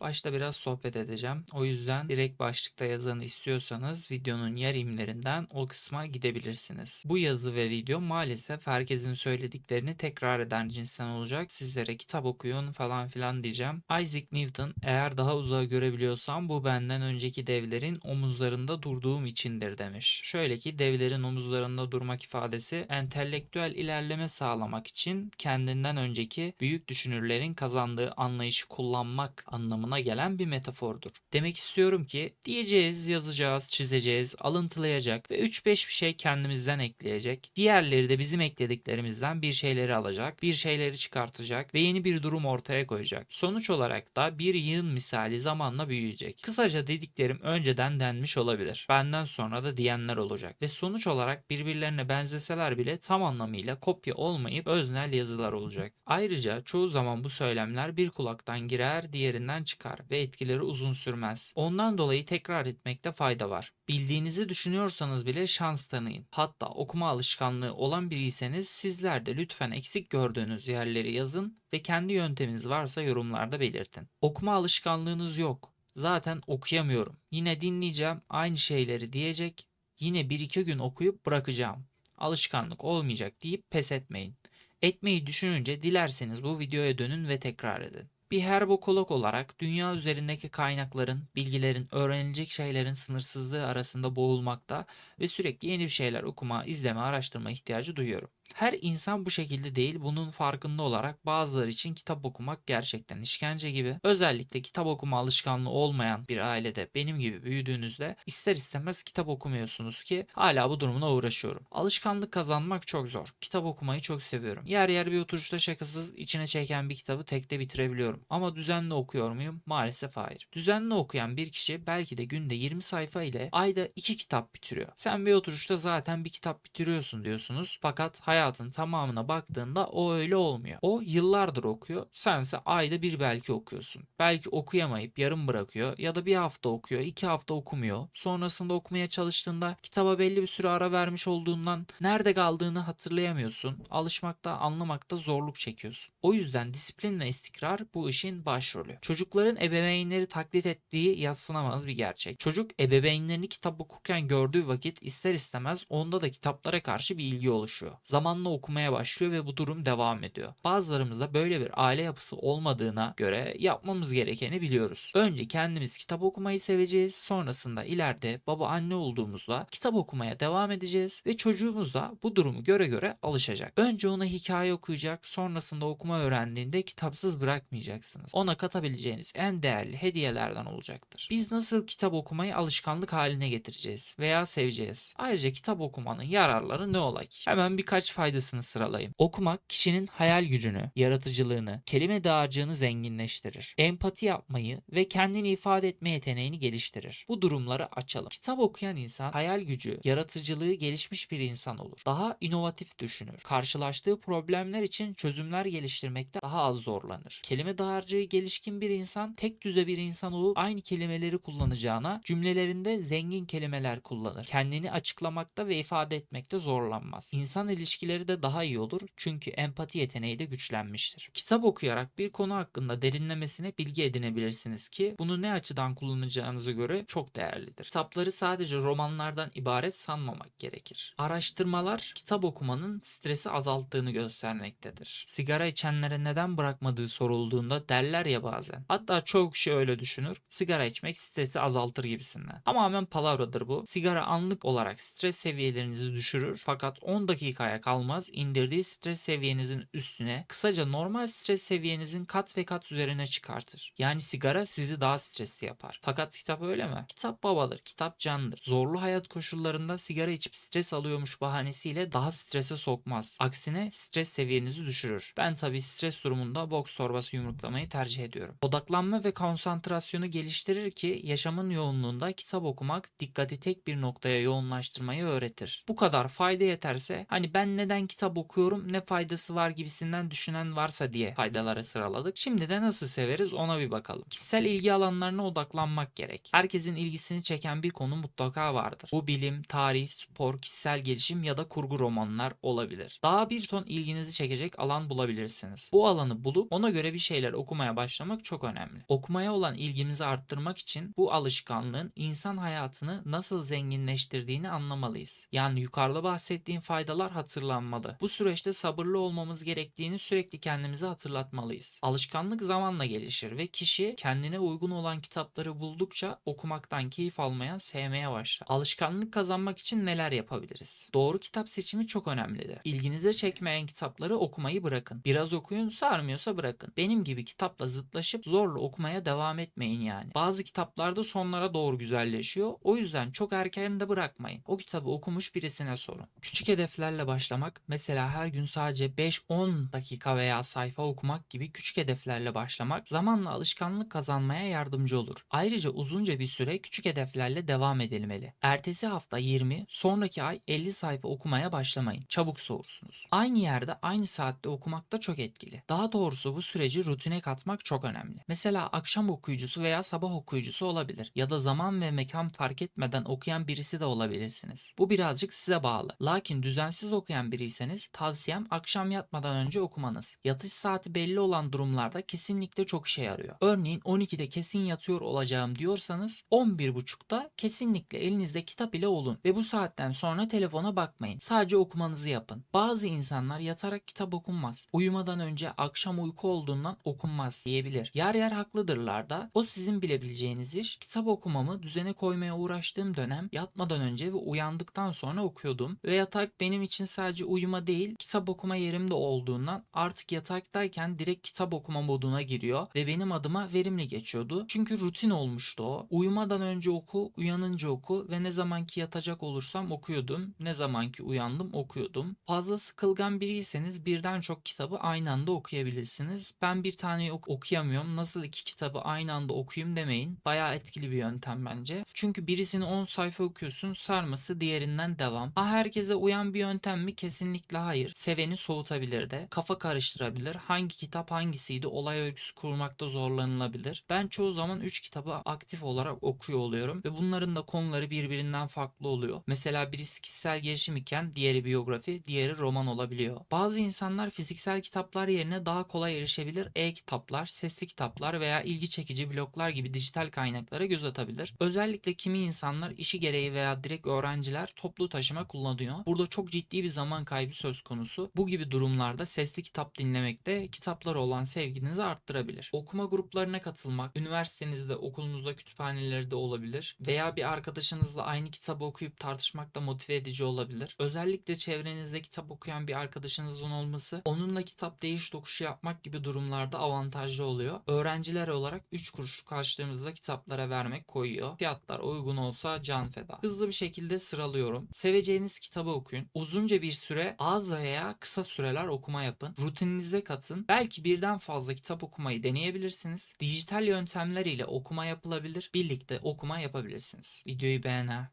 Başta biraz sohbet edeceğim. O yüzden direkt başlıkta yazanı istiyorsanız videonun yer imlerinden o kısma gidebilirsiniz. Bu yazı ve video maalesef herkesin söylediklerini tekrar eden cinsten olacak. Sizlere kitap okuyun falan filan diyeceğim. Isaac Newton eğer daha uzağa görebiliyorsam bu benden önceki devlerin omuzlarında durduğum içindir demiş. Şöyle ki devlerin omuzlarında durmak ifadesi entelektüel ilerleme sağlamak için kendinden önceki büyük düşünürlerin kazandığı anlayışı kullanmak anlamına gelen bir metafordur. Demek istiyorum ki diyeceğiz, yazacağız, çizeceğiz, alıntılayacak ve 3-5 bir şey kendimizden ekleyecek. Diğerleri de bizim eklediklerimizden bir şeyleri alacak, bir şeyleri çıkartacak ve yeni bir durum ortaya koyacak. Sonuç olarak da bir yığın misali zamanla büyüyecek. Kısaca dediklerim önceden denmiş olabilir. Benden sonra da diyenler olacak ve sonuç olarak birbirlerine benzeseler bile tam anlamıyla kopya olmayıp öznel yazılar olacak. Ayrıca çoğu zaman bu söylemler bir kulaktan girer, diğerinden çıkar ve etkileri uzun sürmez. Ondan dolayı tekrar etmekte fayda var. Bildiğinizi düşünüyorsanız bile şans tanıyın. Hatta okuma alışkanlığı olan biriyseniz sizler de lütfen eksik gördüğünüz yerleri yazın ve kendi yönteminiz varsa yorumlarda belirtin. Okuma alışkanlığınız yok. Zaten okuyamıyorum. Yine dinleyeceğim, aynı şeyleri diyecek. Yine bir iki gün okuyup bırakacağım. Alışkanlık olmayacak deyip pes etmeyin. Etmeyi düşününce dilerseniz bu videoya dönün ve tekrar edin. Bir herbokolog olarak dünya üzerindeki kaynakların, bilgilerin, öğrenilecek şeylerin sınırsızlığı arasında boğulmakta ve sürekli yeni bir şeyler okuma, izleme, araştırma ihtiyacı duyuyorum. Her insan bu şekilde değil, bunun farkında olarak bazıları için kitap okumak gerçekten işkence gibi. Özellikle kitap okuma alışkanlığı olmayan bir ailede benim gibi büyüdüğünüzde ister istemez kitap okumuyorsunuz ki hala bu durumuna uğraşıyorum. Alışkanlık kazanmak çok zor. Kitap okumayı çok seviyorum. Yer yer bir oturuşta şakasız içine çeken bir kitabı tekte bitirebiliyorum. Ama düzenli okuyor muyum? Maalesef hayır. Düzenli okuyan bir kişi belki de günde 20 sayfa ile ayda 2 kitap bitiriyor. Sen bir oturuşta zaten bir kitap bitiriyorsun diyorsunuz. Fakat hayatın tamamına baktığında o öyle olmuyor. O yıllardır okuyor. Sense ayda bir belki okuyorsun. Belki okuyamayıp yarım bırakıyor ya da bir hafta okuyor, iki hafta okumuyor. Sonrasında okumaya çalıştığında kitaba belli bir süre ara vermiş olduğundan nerede kaldığını hatırlayamıyorsun. Alışmakta, anlamakta zorluk çekiyorsun. O yüzden disiplin ve istikrar bu işin başrolü. Çocukların ebeveynleri taklit ettiği yatsınamaz bir gerçek. Çocuk ebeveynlerini kitap okurken gördüğü vakit ister istemez onda da kitaplara karşı bir ilgi oluşuyor. Zamanla okumaya başlıyor ve bu durum devam ediyor. Bazılarımızda böyle bir aile yapısı olmadığına göre yapmamız gerekeni biliyoruz. Önce kendimiz kitap okumayı seveceğiz. Sonrasında ileride baba anne olduğumuzda kitap okumaya devam edeceğiz ve çocuğumuz da bu durumu göre göre alışacak. Önce ona hikaye okuyacak, sonrasında okuma öğrendiğinde kitapsız bırakmayacaksınız. Ona katabileceğiniz en değerli hediyelerden olacaktır. Biz nasıl kitap okumayı alışkanlık haline getireceğiz veya seveceğiz? Ayrıca kitap okumanın yararları ne ola ki? Hemen birkaç faydasını sıralayayım. Okumak kişinin hayal gücünü, yaratıcılığını, kelime dağarcığını zenginleştirir. Empati yapmayı ve kendini ifade etme yeteneğini geliştirir. Bu durumları açalım. Kitap okuyan insan hayal gücü, yaratıcılığı gelişmiş bir insan olur. Daha inovatif düşünür. Karşılaştığı problemler için çözümler geliştirmekte daha az zorlanır. Kelime dağarcığı gelişkin bir insan tek düze bir insan olup aynı kelimeleri kullanacağına cümlelerinde zengin kelimeler kullanır. Kendini açıklamakta ve ifade etmekte zorlanmaz. İnsan ilişkileri de daha iyi olur çünkü empati yeteneği de güçlenmiştir. Kitap okuyarak bir konu hakkında derinlemesine bilgi edinebilirsiniz ki bunu ne açıdan kullanacağınıza göre çok değerlidir. Kitapları sadece romanlardan ibaret sanmamak gerekir. Araştırmalar kitap okumanın stresi azalttığını göstermektedir. Sigara içenlere neden bırakmadığı sorulduğunda derler ya bazen. Hatta çok kişi öyle düşünür. Sigara içmek stresi azaltır gibisinden. Tamamen palavradır bu. Sigara anlık olarak stres seviyelerinizi düşürür fakat 10 dakikaya kalmaz indirdiği stres seviyenizin üstüne kısaca normal stres seviyenizin kat ve kat üzerine çıkartır. Yani sigara sizi daha stresli yapar. Fakat kitap öyle mi? Kitap babadır, kitap candır. Zorlu hayat koşullarında sigara içip stres alıyormuş bahanesiyle daha strese sokmaz. Aksine stres seviyenizi düşürür. Ben tabii stres durumunda boks torbası yumruklamayı tercih ediyorum. Odaklanma ve konsantrasyonu geliştirir ki yaşamın yoğunluğunda kitap okumak dikkati tek bir noktaya yoğunlaştırmayı öğretir. Bu kadar fayda yeterse hani ben neden kitap okuyorum, ne faydası var gibisinden düşünen varsa diye faydalara sıraladık. Şimdi de nasıl severiz ona bir bakalım. Kişisel ilgi alanlarına odaklanmak gerek. Herkesin ilgisini çeken bir konu mutlaka vardır. Bu bilim, tarih, spor, kişisel gelişim ya da kurgu romanlar olabilir. Daha bir ton ilginizi çekecek alan bulabilirsiniz. Bu alanı bulup ona göre bir şeyler okumaya başlamak çok önemli. Okumaya olan ilgimizi arttırmak için bu alışkanlığın insan hayatını nasıl zenginleştirdiğini anlamalıyız. Yani yukarıda bahsettiğim faydalar hatırlanmalı. Bu süreçte sabırlı olmamız gerektiğini sürekli kendimize hatırlatmalıyız. Alışkanlık zamanla gelişir ve kişi kendine uygun olan kitapları buldukça okumaktan keyif almaya, sevmeye başlar. Alışkanlık kazanmak için neler yapabiliriz? Doğru kitap seçimi çok önemlidir. İlginize çekmeyen kitapları okumayı bırakın. Biraz okuyun, sarmıyorsa bırakın. Benim gibi kitapla zıtlaşıp zorla okumaya devam etmeyin yani. Bazı kitaplarda sonlara doğru güzelleşiyor. O yüzden çok erken de bırakmayın. O kitabı okumuş birisine sorun. Küçük hedeflerle başlamak, mesela her gün sadece 5-10 dakika veya sayfa okumak gibi küçük hedeflerle başlamak zamanla alışkanlık kazanmaya yardımcı olur. Ayrıca uzunca bir süre küçük hedeflerle devam edilmeli. Ertesi hafta 20, sonraki ay 50 sayfa okumaya başlamayın. Çabuk soğursunuz. Aynı yerde aynı saatte okumak da çok etkili. Daha doğrusu bu süreci rutine katmak çok önemli. Mesela akşam okuyucusu veya sabah okuyucusu olabilir. Ya da zaman ve mekan fark etmeden okuyan birisi de olabilirsiniz. Bu birazcık size bağlı. Lakin düzensiz okuyan biriyseniz tavsiyem akşam yatmadan önce okumanız. Yatış saati belli olan durumlarda kesinlikle çok işe yarıyor. Örneğin 12'de kesin yatıyor olacağım diyorsanız 11.30'da kesinlikle elinizde kitap ile olun ve bu saatten sonra telefona bakmayın. Sadece okumanızı yapın. Bazı insanlar yatarak kitap okunmaz. Uyumadan önce akşam uyku olduğundan okunmaz diyebilir. Yer yer haklıdırlar da o sizin bilebileceğiniz iş. Kitap okumamı düzene koymaya uğraştığım dönem yatmadan önce ve uyandıktan sonra okuyordum. Ve yatak benim için sadece uyuma değil kitap okuma yerim de olduğundan artık yataktayken direkt kitap okuma moduna giriyor ve benim adıma verimli geçiyordu. Çünkü rutin olmuştu o. Uyumadan önce oku, uyanınca oku ve ne zamanki yatacak olursam okuyordum. Ne zamanki uyandım okuyordum. Fazla sıkılgan biriyseniz birden çok kitabı aynı anda okuyabilirsiniz. Ben bir tane ok- okuyamıyorum. Nasıl iki kitabı aynı anda okuyayım demeyin. Bayağı etkili bir yöntem bence. Çünkü birisini 10 sayfa okuyorsun sarması diğerinden devam. Ha herkese uyan bir yöntem mi? Kesinlikle hayır. Seveni soğutabilir de. Kafa karıştırabilir. Hangi kitap hangisiydi? Olay öyküsü kurmakta zorlanılabilir. Ben çoğu zaman 3 kitabı aktif olarak okuyor oluyorum ve bunların da konuları birbirinden farklı oluyor. Mesela birisi kişisel gelişim iken diğeri biyografi, diğeri roman olabiliyor. Bazı insanlar fiziksel kitaplar yerine daha kolay erişebilir e-kitaplar, sesli kitaplar veya ilgi çekici bloglar gibi dijital kaynaklara göz atabilir. Özellikle kimi insanlar işi gereği veya direkt öğrenciler toplu taşıma kullanıyor. Burada çok ciddi bir zaman kaybı söz konusu. Bu gibi durumlarda sesli kitap dinlemek de kitaplara olan sevginizi arttırabilir. Okuma gruplarına katılmak, üniversitenizde, okulunuzda kütüphaneleri de olabilir veya bir arkadaşınızla aynı kitabı okuyup tartışmak da motive edici olabilir. Özellikle çevrenizde kitap okuyan bir arkadaşınızın olması onunla kitap değiş tokuşu yapmak gibi durumlarda avantajlı oluyor. Öğrenciler olarak 3 kuruş karşılığımızda kitaplara vermek koyuyor. Fiyatlar uygun olsa can feda. Hızlı bir şekilde sıralıyorum. Seveceğiniz kitabı okuyun. Uzunca bir süre az veya kısa süreler okuma yapın. Rutininize katın. Belki birden fazla kitap okumayı deneyebilirsiniz. Dijital yöntemler ile okuma yapılabilir. Birlikte okuma yapabilirsiniz. Videoyu beğen ha.